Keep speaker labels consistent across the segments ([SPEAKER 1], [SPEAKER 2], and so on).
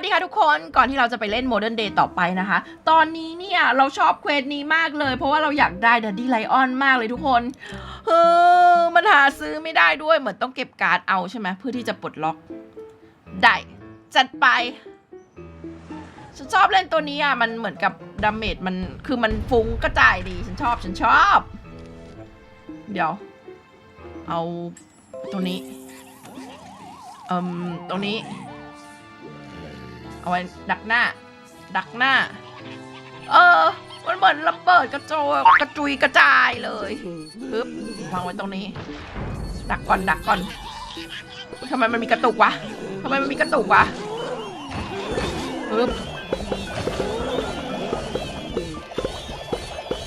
[SPEAKER 1] สดีค่ะทุกคนก่อนที่เราจะไปเล่น Modern Day ต่อไปนะคะ ตอนนี้เนี่ยเราชอบเควสนี้มากเลย เพราะว่าเราอยากได้ Daddy Lion มากเลยทุกคนเออมันหาซื้อไม่ได้ด้วยเหมือนต้องเก็บการ์ดเอาใช่ไหมเพื่อที่จะปลดล็อก ได้จัดไปฉันชอบเล่นตัวนี้อะมันเหมือนกับดาเมจมันคือมันฟุ้งกระจายดีฉันชอบฉันชอบ เดี๋ยว เอาตัวนี้เอ่มตรงนี้ เอาไว้ดักหน้า ดักหน้า เออ มันเหมือนระเบิดกระโจยกระจุยกระจายเลยปึ๊บวางไว้ตรงนี้ ดักก่อนดักก่อนทำไมมันมีกระตุกวะทำไมมันมีกระตุกวะปึ๊บ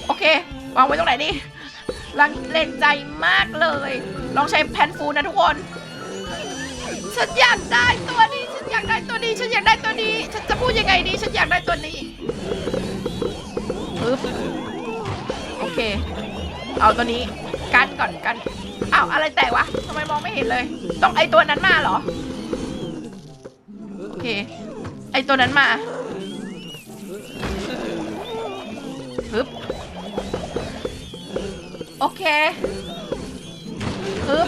[SPEAKER 1] โอเควางไว้ตรงไหนดีลังเลนใจมากเลย ลองใช้แพนฟูนะทุกคน ฉันอยากได้ตัวนี้ากได้ตัวนี้ฉันอยากได้ตัวนี้ ฉันจะพูดยังไงดีฉันอยากได้ตัวนี้ปึ๊บโอเค เอาตัวนี้กันก่อนกันอ้าวอะไรแตกวะทำไมมองไม่เห็นเลย ต้องไอตัวนั้นมาเหรอโอเค ไอตัวนั้นมาปึ๊บโอเคปึ๊บ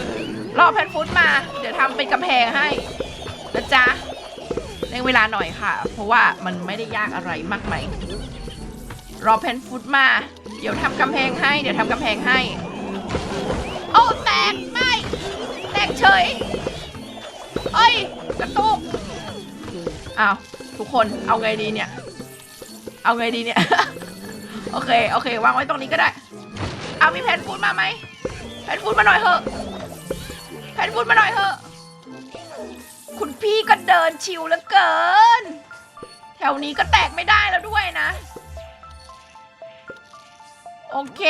[SPEAKER 1] รอแพนฟุตมา เดี๋ยวทำเป็นกำแพงให้นะจ๊ะ ร่งเวลาหน่อยค่ะ เพราะว่ามันไม่ได้ยากอะไรมากมายรอแพนฟุตมา เดี๋ยวทำกำแพงให้ เดี๋ยวทำกำแพงให้ โอ้แตกไม่แตกเฉยเอ้ยกระตุกอ้าวทุกคนเอาไงดีเนี่ย เอาไงดีเนี่ย โอเคโอเควางไว้ตรงนี้ก็ได้ เอามีแพนฟูดมาไหมแพนฟูดมาหน่อยเถอะแพนฟูดมาหน่อยเถอะ คุณพี่ก็เดินชิวเหลือเกิน แถวนี้ก็แตกไม่ได้แล้วด้วยนะ โอเค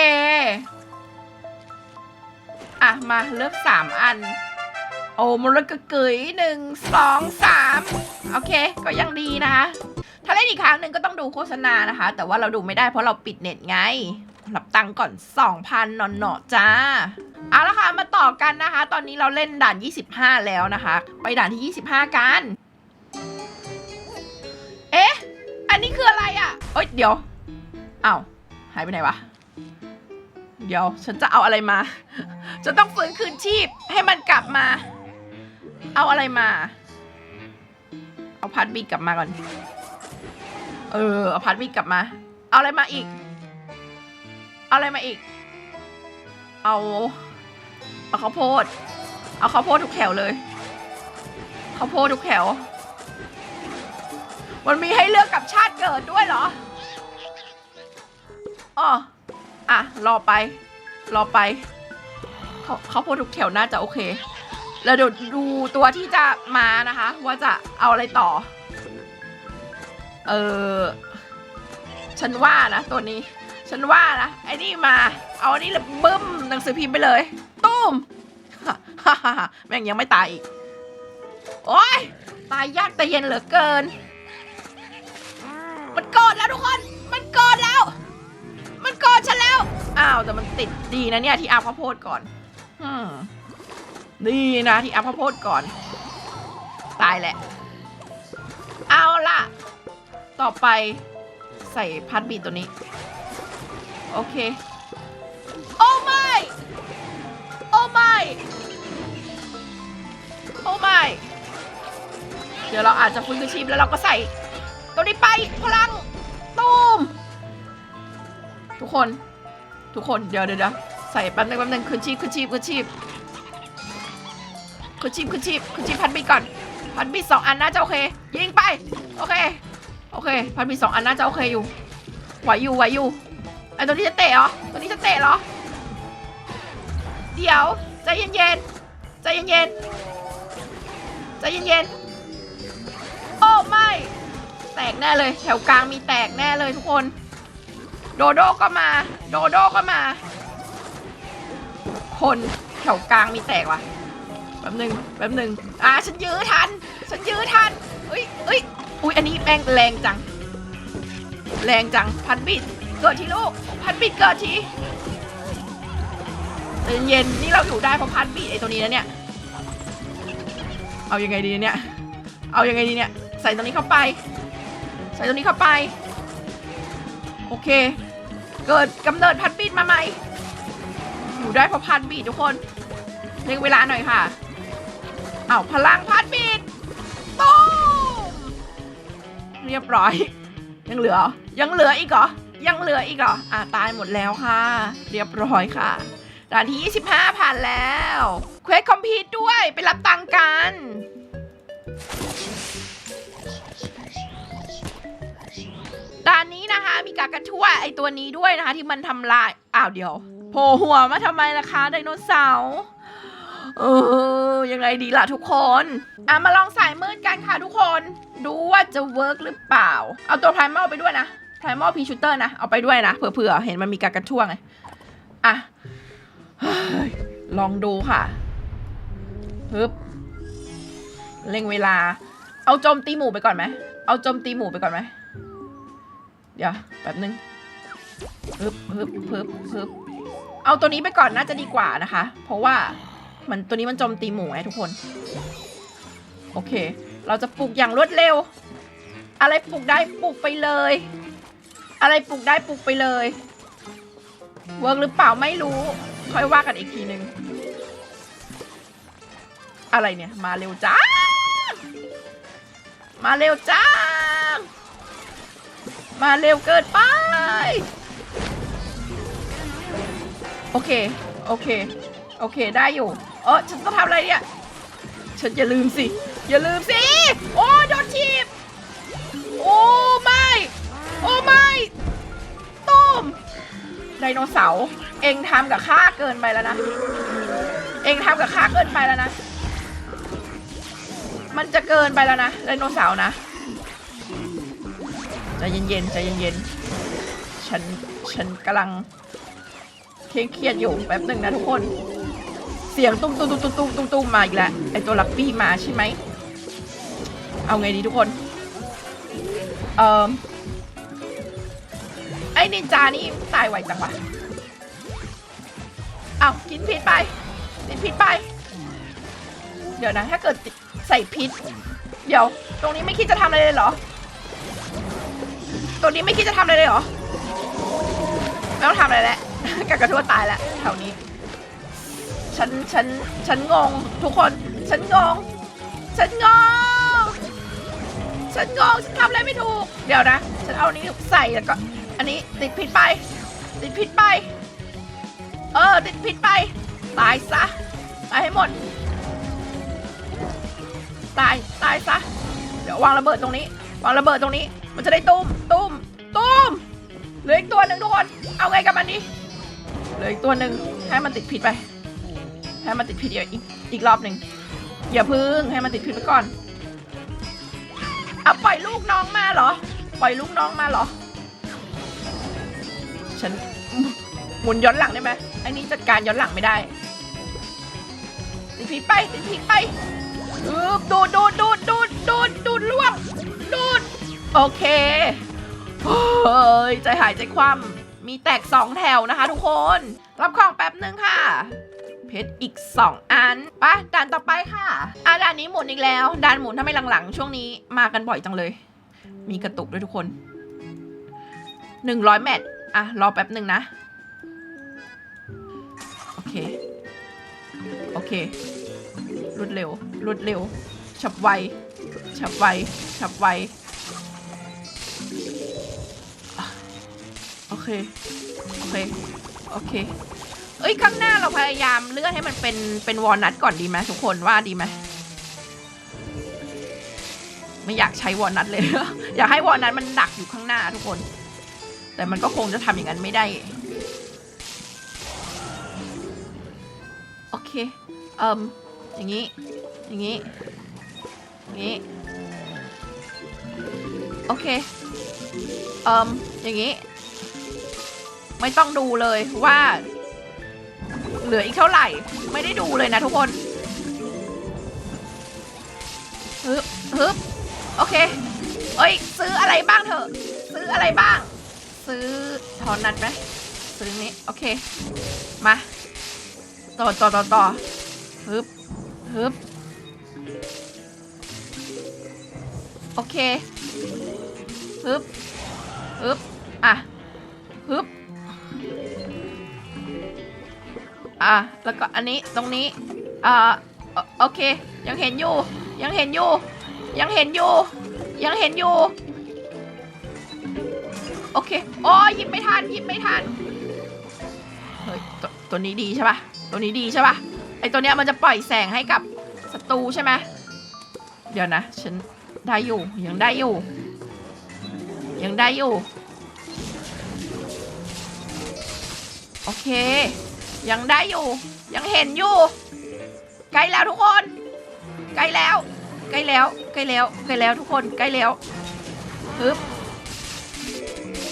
[SPEAKER 1] อะ มาเลือกสามอัน โอ้มันเลือกกระเกยหนึ่งสองสามโอเค ก็ยังดีนะคะถ้าเล่นอีกครั้งหนึ่งก็ต้องดูโฆษณานะคะ แต่ว่าเราดูไม่ได้เพราะเราปิดเน็ตไง รับตังค์ก่อน 2,000นอนเนาะจ้าเอาละค่ะมาต่อกันนะคะ ตอนนี้เราเล่นด่าน 25 แล้วนะคะ ไปด่านที่ 25 กัน เอ๊ะ อันนี้คืออะไรอะ่ะเอ้ยเดี๋ยวอ้าวหายไปไหนวะ เดี๋ยวฉันจะเอาอะไรมาจะต้องฟื้นคืนชีพให้มันกลับมา เอาอะไรมา เอาพัดบีกลับมาก่อน เออเอาพัดบีกลับมา เอาอะไรมาอีก เอาอะไรมาอีก เอา เอาข้าวโพด เอาข้าวโพดทุกแถวเลยข้าวโพดทุกแถว มันมีให้เลือกกับชาติเกิดด้วยเหรออ๋ออะ รอไป รอไปเขาข้าวโพดทุกแถวน่าจะโอเค แล้วเดี๋ยวดูตัวที่จะมานะคะ ว่าจะเอาอะไรต่อ เออ ฉันว่านะตัวนี้ ฉันว่านะไอ้นี่มา เอาอันนี้เลยบึ้มหนังสือพิมพ์ไปเลยตุ้มฮ่าฮ่าฮ่าแม่งยังไม่ตายอีก โอ้ยตายยากแต่เย็นเหลือเกิน มันโกรธแล้วทุกคน มันโกรธแล้ว มันโกรธฉันแล้ว อ้าวแต่มันติดดีนะเนี่ยที่อาข้าวโพดก่อนอืมดีนะที่อาข้าวโพดก่อน ตายแหละ เอาล่ะ ต่อไปใส่พัดบีตัวนี้ โอเค โอ้ไม่โอ้ไม่โอ้ไม่เดี๋ยวเราอาจจะฟื้นคืนชีพแล้วเราก็ใส่ตัวนี้ไปพลังตูมทุกคน ทุกคนเดี๋ยวเดี๋ยวใส่แป๊บนึงแป๊บนึงคืนชีพคืนชีพคืนชีพคืนชีพคืนชีพคืนชีพพันบีก่อนพันบีสองอันน่าจะโอเค ยิงไป โอเค โอเค พันบีสองอันน่าจะโอเคอยู่ไหวอยู่ไหวอยู่ ไอตัวนี้จะเตะเหรอ ตัวนี้จะเตะเหรอ เดี๋ยวใจเย็นๆ ใจเย็นๆ ใจเย็นๆ โอ้ไม่ แตกแน่เลย แถวกลางมีแตกแน่เลยทุกคน โดโดก็มา โดโดก็มา คนแถวกลางมีแตกว่ะแป๊บหนึ่งแป๊บหนึ่งอ่าฉันยื้อทัน ฉันยื้อทันเอ้ยเอ้ยอุ้ยอันนี้แม่งแรงจัง แรงจัง พันบิด เกิดทีลูก พันบิดเกิดทีเย็นๆนี่เราอยู่ได้เพราะพันบิดไอตัวนี้นะเนี่ย เอายังไงดีเนี่ย เอายังไงดีเนี่ยสส่ตรงนี้เข้าไป ใส่ตรงนี้เข้าไป โอเค เกิดกำเนิดพันบีมาใหม่อยู่ได้เพราะพันบีทุกคนเร่งเวลาหน่อยค่ะ เอาพลังพันบีตูมเรียบร้อย ยังเหลือ ยังเหลืออีกเหรอ ยังเหลืออีกเหรอ อะตายหมดแล้วค่ะ เรียบร้อยค่ะด่านที่ 25 ผ่านแล้วเควสคอมพิวด้วย ไปรับตังกัน ด่านนี้นะคะ มีกากระชั่วไอตัวนี้ด้วยนะคะ ที่มันทำลาย อ้าวเดี๋ยวโผล่หัวมาทำไมล่ะคะไดโนเสาร์เออ ยังไงดีล่ะทุกคน อะ มาลองสายมืดกันค่ะทุกคน ดูว่าจะเวิร์กหรือเปล่า เอาตัวไพรมอลไปด้วยนะ ไพรมอลพีชูเตอร์นะ เอาไปด้วยนะ เผื่อๆ เห็นมันมีกากระช่วงไง อะ ลองดูค่ะฮึบเร่งเวลา เอาโจมตีหมู่ไปก่อนไหม เอาโจมตีหมู่ไปก่อนไหม เดี๋ยวแป๊บนึงฮึบฮึบฮึบฮึบเอาตัวนี้ไปก่อนน่าจะดีกว่านะคะ เพราะว่ามันตัวนี้มันโจมตีหมู่ไงทุกคน โอเค เราจะปลูกอย่างรวดเร็ว อะไรปลูกได้ปลูกไปเลย อะไรปลูกได้ปลูกไปเลย เวิร์กหรือเปล่าไม่รู้ ค่อยว่ากันอีกทีหนึ่งอะไรเนี่ย มาเร็วจ้า มาเร็วจ้า มาเร็วเกินไป โอเค โอเค โอเค ได้อยู่ เออฉันต้องทำอะไรเนี่ย ฉันอย่าลืมสิ อย่าลืมสิ โอ้โดนทีบโอ้ไม่ โอ้ไม่ตุ้ม ไดโนเสาร์เองทำกับข้าเกินไปแล้วนะ เองทำกับข้าเกินไปแล้วนะ มันจะเกินไปแล้วนะไดโนเสาร์นะใจเย็นๆใจเย็นๆฉันฉันกำลังเคร่งเครียดอยู่แป๊บหนึ่งนะทุกคน เสียงตุ้มตุ้มตุ้มตุ้มตุ้มตุ้มตุ้มมาอีกแล้วไอตัวลักปี้มาใช่ไหม เอาไงดีทุกคน เอ่อ นินจานี่ตายไวจังวะเอากินพิษไปกินพิษไป เดี๋ยวนะ ถ้าเกิดใส่พิษ เดี๋ยว ตรงนี้ไม่คิดจะทำอะไรเลยเหรอ ตัวนี้ไม่คิดจะทำอะไรเลยเหรอ ไม่ต้องทำอะไรแล้วกากระทั่วตายแล้วแถวนี้ ฉัน ฉัน ฉันงง ทุกคน ฉันงง ฉันงง ฉันงง ฉันทำอะไรไม่ถูก เดี๋ยวนะ ฉันเอาอันนี้ใส่แล้วก็ อันนี้ติดผิดไป ติดผิดไป เออ ติดผิดไป ตายซะ ตายให้หมด ตาย ตายซะ เดี๋ยววางระเบิดตรงนี้ วางระเบิดตรงนี้ มันจะได้ตุ้ม ตุ้ม ตุ้ม เหลืออีกตัวหนึ่งทุกคน เอาไงกับมันดีเหลืออีกตัวหนึ่งให้มันติดผิดไป ให้มันติดผิดอีกอีกอีกรอบหนึ่งอย่าพึ่งให้มันติดผิดไปก่อนเอาปล่อยลูกน้องมาเหรอ ปล่อยลูกน้องมาเหรอ ฉันหมุนย้อนหลังได้ไหมอ้นี่จัดการย้อนหลังไม่ได้ติดผิดไปติดผิดไปอืบดูดดูดดูดดูดดูดดูดล่วงดูดโอเคเฮ้ยใจหายใจคว่ำมีแตกสองแถวนะคะทุกคน รับของแป๊บนึงค่ะ เพชรอีก 2 อันไปะด่านต่อไปค่ะอะด่านนี้หมุนอีกแล้วด่านหมุนทำไมหลังๆ ช่วงนี้มากันบ่อยจังเลย มีกระตุกด้วยทุกคน 100แมตช อะ รอแป๊บหนึ่งนะ โอเค โอเค รวดเร็ว รวดเร็ว ฉับไว ฉับไว ฉับไว โอเค โอเค โอเค เอ้ย ข้างหน้าเราพยายามเลื่อนให้มันเป็น เป็นวอลนัทก่อนดีไหมทุกคนว่าดีไหมไม่อยากใช้วอลนัทเลย อยากให้วอลนัทมันดักอยู่ข้างหน้าทุกคน แต่มันก็คงจะทำอย่างนั้นไม่ได้ โอเค เอิมอย่างนี้ อย่างนี้ อย่างนี้ โอเค เอิมอย่างนี้ ไม่ต้องดูเลยว่า เหลืออีกเท่าไหร่ ไม่ได้ดูเลยนะทุกคนฮึบฮึบโอเค เอ้ย ซื้ออะไรบ้างเถอะ ซื้ออะไรบ้าง ซื้อทอนนัดไหมซื้อนี้โอเค มา ต่อต่อต่อต่อฮึบฮึบโอเคฮึบฮึบอะฮึบอะแล้วก็อันนี้ตรงนี้อ่าโอโอเค ยังเห็นอยู่ ยังเห็นอยู่ ยังเห็นอยู่ ยังเห็นอยู่ โอเคโอ้ยหยิบไม่ทันยิบไม่ทันเฮ้ยตัวตัวนี้ดีใช่ปะตัวนี้ดีใช่ปะไอตัวเนี้ยมันจะปล่อยแสงให้กับศัตรูใช่ไหมเดี๋ยวนะ ฉันได้อยู่ยังได้อยู่ ยังได้อยู่ โอเค ยังได้อยู่ ยังเห็นอยู่ใกล้แล้วทุกคนใกล้แล้วใกล้แล้วใกล้แล้วใกล้แล้วทุกคนใกล้แล้วฮึบ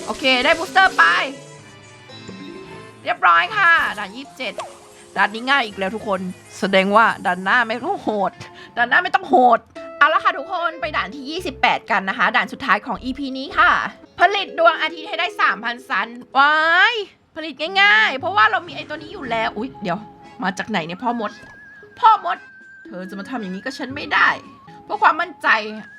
[SPEAKER 1] โอเคได้บูสเตอร์ไป เรียบร้อยค่ะ ด่านยี่สิบเจ็ดด่านนี้ง่ายอีกแล้วทุกคน แสดงว่าด่านหน้าไม่ต้องโหด ด่านหน้าไม่ต้องโหด เอาละค่ะทุกคนไปด่านที่ 28 กันนะคะ ด่านสุดท้ายของ EP นี้ค่ะ ผลิตดวงอาทิตย์ให้ได้ 3,000 ซันว้ายผลิตง่ายๆ เพราะว่าเรามีไอ้ตัวนี้อยู่แล้ว อุ๊ย เดี๋ยว มาจากไหนเนี่ยพ่อมด พ่อมด เธอจะมาทำอย่างนี้กับฉันไม่ได้ เพื่อความมั่นใจ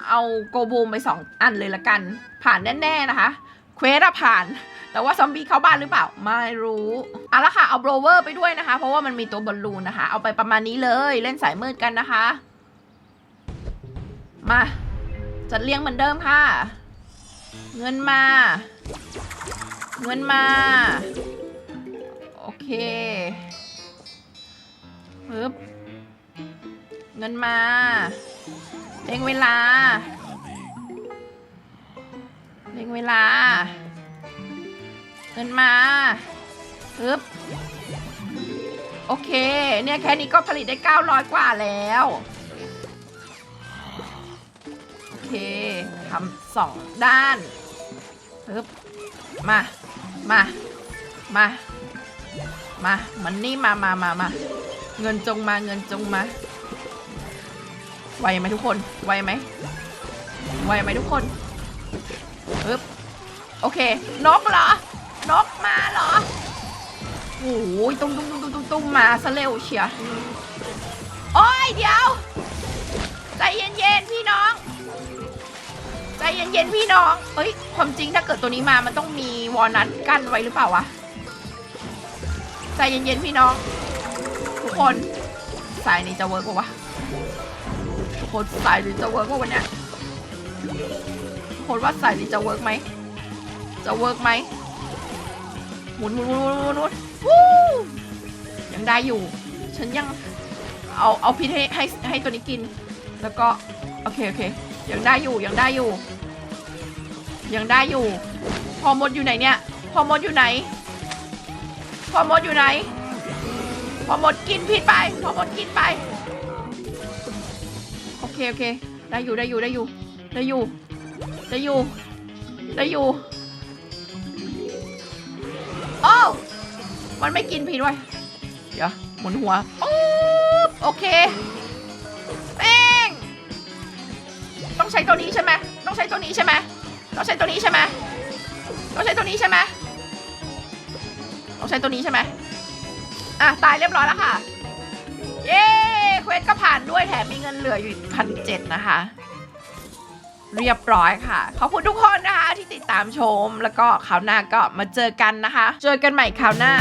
[SPEAKER 1] เอาโกบูมไปสองอันเลยละกัน ผ่านแน่ ๆ นะคะ เควสอะผ่าน แต่ว่าซอมบี้เข้าบ้านหรือเปล่า ไม่รู้เอาละค่ะ เอาโบรเวอร์ไปด้วยนะคะ เพราะว่ามันมีตัวบอลลูนนะคะ เอาไปประมาณนี้เลยเล่นสายมืดกันนะคะ มาจัดเรียงเหมือนเดิมค่ะ เงินมา เงินมา โอเคปึ๊บเงินมาเร่งเวลา เร่งเวลา เงินมาปึ๊บโอเค เนี่ยแค่นี้ก็ผลิตได้ 900 กว่าแล้ว โอเคทำสองด้านปึ๊บมา มา มา มา มันนี่มามามามาเงินจงมาเงินจงมา ไวไหมทุกคน ไวไหม ไวไหมทุกคน ปึ๊บโอเคนกเหรอนกมาเหรอโอ้ยตุ้มตุ้มตุ้มตุ้มตุ้มตุ้มมาซะเร็วเชียโอ้ยเดี๋ยว ใจเย็นๆพี่น้อง ใจเย็นๆพี่น้องเอ้ยความจริงถ้าเกิดตัวนี้มามันต้องมีวอลนัทกั้นไว้หรือเปล่าวะใจเย็นๆพี่น้อง ทุกคนสายนี้จะเวิร์กปะวะทุกคนสายนี้จะเวิร์กปะวันเนี้ย ทุกคนว่าสายนี้จะเวิร์กไหม จะเวิร์กไหมหมุนหมุนหมุนหมุนหมุนหมุนวู้ยังได้อยู่ ฉันยังเอาเอาพิษให้ให้ให้ตัวนี้กิน แล้วก็ โอเค โอเค ยังได้อยู่ยังได้อยู่ ยังได้อยู่ พอมดอยู่ไหนเนี่ย พอมดอยู่ไหน พอมดอยู่ไหน พอมดกินพิษไป พอมดกินไป โอเค โอเค ได้อยู่ได้อยู่ได้อยู่ได้อยู่ ได้อยู่ ได้อยู่โอ้วมันไม่กินพิษไว้ยเดี๋ยวหมุนหัวปุ๊บโอเคแป้งต้องใช้ตัวนี้ใช่ไหมต้องใช้ตัวนี้ใช่ไหมต้องใช้ตัวนี้ใช่ไหมต้องใช้ตัวนี้ใช่ไหมต้องใช้ตัวนี้ใช่ไหมอะตายเรียบร้อยแล้วค่ะ เย้เควสก็ผ่านด้วยแถมมีเงินเหลืออยู่พันเจ็ดนะคะ เรียบร้อยค่ะ ขอบคุณทุกคนนะคะที่ติดตามชม แล้วก็คราวหน้าก็มาเจอกันนะคะ เจอกันใหม่คราวหน้า